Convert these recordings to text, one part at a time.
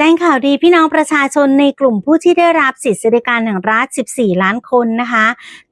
จ้งข่าวดีพี่น้องประชาชนในกลุ่มผู้ที่ได้รับสิทธิสวัสดิการแห่งรัฐ 14 ล้านคนนะคะ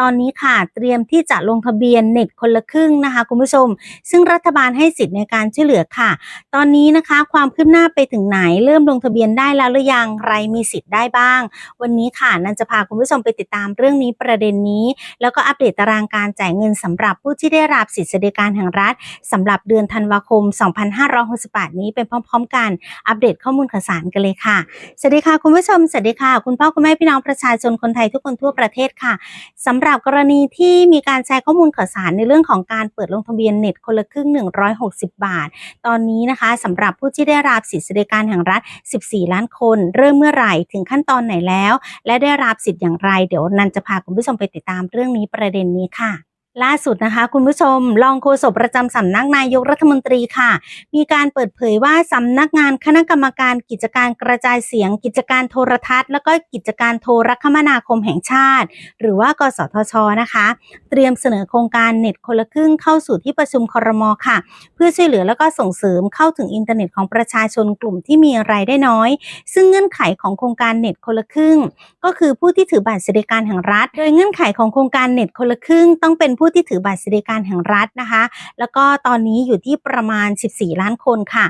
ตอนนี้ค่ะเตรียมที่จะลงทะเบียนเน็ตคนละครึ่งนะคะคุณผู้ชม ซึ่งรัฐบาลให้สิทธิ์ในการช่วยเหลือค่ะ ตอนนี้นะคะความคืบหน้าไปถึงไหน เริ่มลงทะเบียนได้แล้วหรือยังใครมีสิทธิ์ได้บ้าง วันนี้ค่ะนันจะพาคุณผู้ชมไปติดตามเรื่องนี้ประเด็นนี้ แล้วก็อัปเดตตารางการจ่ายเงินสำหรับผู้ที่ได้รับสิทธิสวัสดิการแห่งรัฐสำหรับเดือนธันวาคม 2568 นี้เป็นพร้อม ๆ กันอัปเดตข้อมูลข่าวสารกันเลยค่ะ สวัสดีค่ะคุณผู้ชม สวัสดีค่ะ คุณพ่อคุณแม่พี่น้องประชาชนคนไทยทุกคนทั่วประเทศค่ะสำหรับกรณีที่มีการแชร์ข้อมูลข่าวสารในเรื่องของการเปิดลงทะเบียนเน็ตคนละครึ่ง 160 บาท ตอนนี้นะคะสำหรับผู้ที่ได้รับสิทธิสวัสดิการแห่งรัฐ 14 ล้านคน เริ่มเมื่อไหร่ถึงขั้นตอนไหนแล้ว และได้รับสิทธิ์อย่างไร เดี๋ยวนันจะพาคุณผู้ชมไปติดตามเรื่องนี้ประเด็นนี้ค่ะ ล่าสุดนะคะคุณผู้ชมรองโฆษกประจำสำนักนายกรัฐมนตรีค่ะ มีการเปิดเผยว่าสำนักงานคณะกรรมการกิจการกระจายเสียง กิจการโทรทัศน์ แล้วก็กิจการโทรคมนาคมแห่งชาติ หรือว่ากสทชนะคะ เตรียมเสนอโครงการเน็ตคนละครึ่งเข้าสู่ที่ประชุมครมค่ะ เพื่อช่วยเหลือแล้วก็ส่งเสริมเข้าถึงอินเทอร์เน็ตของประชาชนกลุ่มที่มีรายได้น้อย ซึ่งเงื่อนไขของโครงการเน็ตคนละครึ่ง ก็คือผู้ที่ถือบัตรสวัสดิการแห่งรัฐ โดยเงื่อนไขของโครงการเน็ตคนละครึ่งต้องเป็นผู้ที่ถือบัตรสวัสดิการแห่งรัฐนะคะ แล้วก็ตอนนี้อยู่ที่ประมาณ 14 ล้านคนค่ะ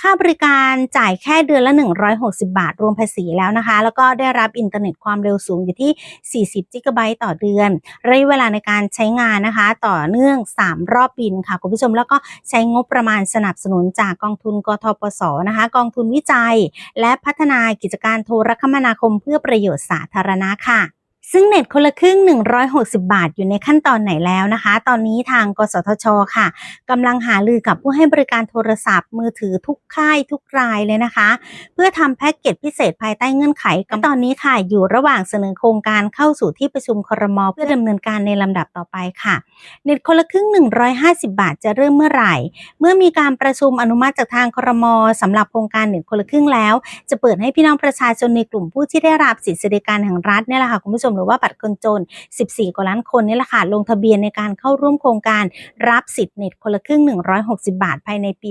ค่าบริการจ่ายแค่เดือนละ 160 บาท รวมภาษีแล้วนะคะ แล้วก็ได้รับอินเทอร์เน็ตความเร็วสูงอยู่ที่ 40 จิกะไบต์ต่อเดือนระยะเวลาในการใช้งานนะคะ ต่อเนื่อง 3 รอบบินค่ะคุณผู้ชมแล้วก็ใช้งบประมาณสนับสนุนจากกองทุนกทปสนะคะ กองทุนวิจัย และพัฒนากิจการโทรคมนาคมเพื่อประโยชน์สาธารณะค่ะ ซึ่งเน็ตคนละครึ่ง 160 บาทอยู่ในขั้นตอนไหนแล้วนะคะ ตอนนี้ทางกสทช ค่ะกำลังหาลือกับผู้ให้บริการโทรศัพท์ มือถือทุกค่ายทุกรายเลยนะคะ เพื่อทำแพ็กเกจพิเศษภายใต้เงื่อนไขกับตอนนี้ค่ะ อยู่ระหว่างเสนอโครงการเข้าสู่ที่ประชุมครมเพื่อดำเนินการในลำดับต่อไปค่ะ เน็ตคนละครึ่ง 150 บาทจะเริ่มเมื่อไหร่ เมื่อมีการประชุมอนุมัติจากทางครมสำหรับโครงการเน็ตคนละครึ่งแล้ว จะเปิดให้พี่น้องประชาชนในกลุ่มผู้ที่ได้รับสิทธิสวัสดิการแห่งรัฐนี่แหละค่ะคุณผู้ชมหรือว่าบัตรคนจน 14 กว่าล้านคนนี่แหละค่ะลงทะเบียนในการเข้าร่วมโครงการรับสิทธิ์เน็ตคนละครึ่ง 160 บาท ภายในปี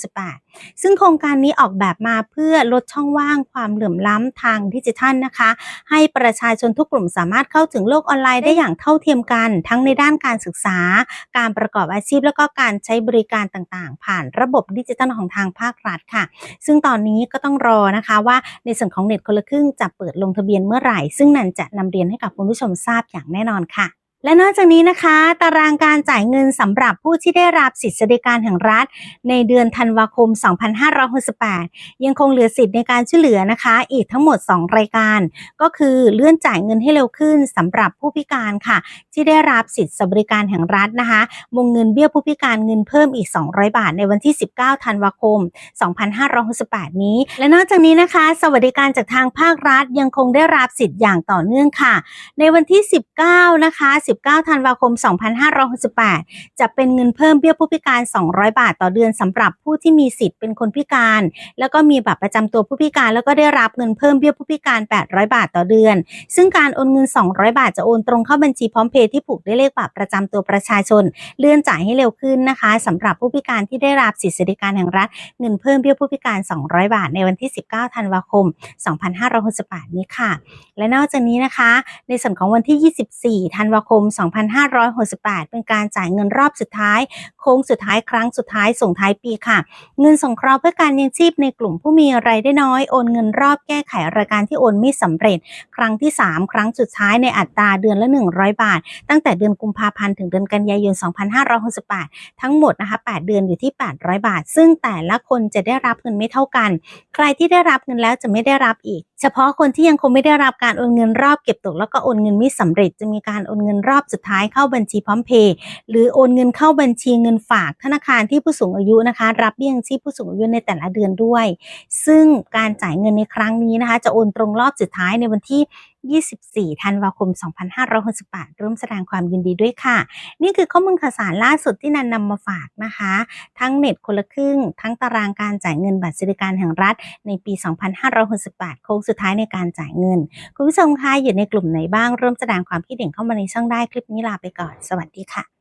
2568 ซึ่งโครงการนี้ออกแบบมาเพื่อลดช่องว่างความเหลื่อมล้ำทางดิจิทัลนะคะ ให้ประชาชนทุกกลุ่มสามารถเข้าถึงโลกออนไลน์ได้อย่างเท่าเทียมกัน ทั้งในด้านการศึกษา การประกอบอาชีพ แล้วก็การใช้บริการต่างๆ ผ่านระบบดิจิทัลของทางภาครัฐค่ะ ซึ่งตอนนี้ก็ต้องรอนะคะว่าในส่วนของเน็ตคนละครึ่งจะเปิดลงทะเบียนเมื่อไหร่ ซึ่งนันจะนำเรียนให้กับคุณผู้ชมทราบอย่างแน่นอนค่ะ และนอกจากนี้นะคะ ตารางการจ่ายเงินสำหรับผู้ที่ได้รับสิทธิสวัสดิการแห่งรัฐ ในเดือนธันวาคม 2568 ยังคงเหลือสิทธิ์ในการช่วยเหลือนะคะ อีกทั้งหมด 2 รายการ ก็คือเลื่อนจ่ายเงินให้เร็วขึ้นสำหรับผู้พิการค่ะ ที่ได้รับสิทธิสวัสดิการแห่งรัฐนะคะวงเงินเบี้ยผู้พิการเงินเพิ่มอีก 200 บาท ในวันที่ 19 ธันวาคม 2568 นี้ และนอกจากนี้นะคะ สวัสดิการจากทางภาครัฐยังคงได้รับสิทธิ์อย่างต่อเนื่องค่ะ ในวันที่ 19 นะคะ19 ธันวาคม 2568 จะเป็นเงินเพิ่มเบี้ยผู้พิการ 200 บาทต่อเดือนสำหรับผู้ที่มีสิทธิ์เป็นคนพิการ แล้วก็มีบัตรประจำตัวผู้พิการ แล้วก็ได้รับเงินเพิ่มเบี้ยผู้พิการ 800 บาทต่อเดือน ซึ่งการโอนเงิน 200 บาทจะโอนตรงเข้าบัญชีพร้อมเพย์ที่ผูกด้วยเลขบัตรประจำตัวประชาชน เลื่อนจ่ายให้เร็วขึ้นนะคะสำหรับผู้พิการที่ได้รับสิทธิสวัสดิการแห่งรัฐเงินเพิ่มเบี้ยผู้พิการ 200 บาท ในวันที่ 19 ธันวาคม 2568 นี้ค่ะ และนอกจากนี้นะคะ ในส่วนของวันที่ 24 ธันวาคม2568 เป็นการจ่ายเงินรอบสุดท้าย โค้งสุดท้ายครั้งสุดท้ายส่งท้ายปีค่ะ เงินสงเคราะห์เพื่อการยังชีพในกลุ่มผู้มีรายได้น้อยโอนเงินรอบแก้ไขรายการที่โอนไม่สำเร็จ ครั้งที่ 3 ครั้งสุดท้ายในอัตราเดือนละ 100 บาท ตั้งแต่เดือนกุมภาพันธ์ถึงเดือนกันยายน 2568 ทั้งหมดนะคะ 8 เดือนอยู่ที่ 800 บาท ซึ่งแต่ละคนจะได้รับเงินไม่เท่ากัน ใครที่ได้รับเงินแล้วจะไม่ได้รับอีก เฉพาะคนที่ยังคงไม่ได้รับการโอนเงินรอบเก็บตกแล้วก็โอนเงินไม่สำเร็จจะมีการโอนเงินรอบสุดท้ายเข้าบัญชีพร้อมเพย์หรือโอนเงินเข้าบัญชีเงินฝากธนาคารที่ผู้สูงอายุนะคะ รับเบี้ยยังชีพผู้สูงอายุในแต่ละเดือนด้วย ซึ่งการจ่ายเงินในครั้งนี้นะคะ จะโอนตรงรอบสุดท้ายในวันที่ 24 ธันวาคม 2568ร่วมแสดงความยินดีด้วยค่ะ นี่คือข้อมูลข่าวสารล่าสุดที่นันนำมาฝากนะคะ ทั้งเน็ตคนละครึ่ง ทั้งตารางการจ่ายเงินบัตรสวัสดิการแห่งรัฐ ในปี 2568 โค้งสุดท้ายในการจ่ายเงิน คุณผู้ชมคะอยู่ในกลุ่มไหนบ้างร่วมแสดงความคิดเห็นเข้ามาในช่องได้คลิปนี้ลาไปก่อน สวัสดีค่ะ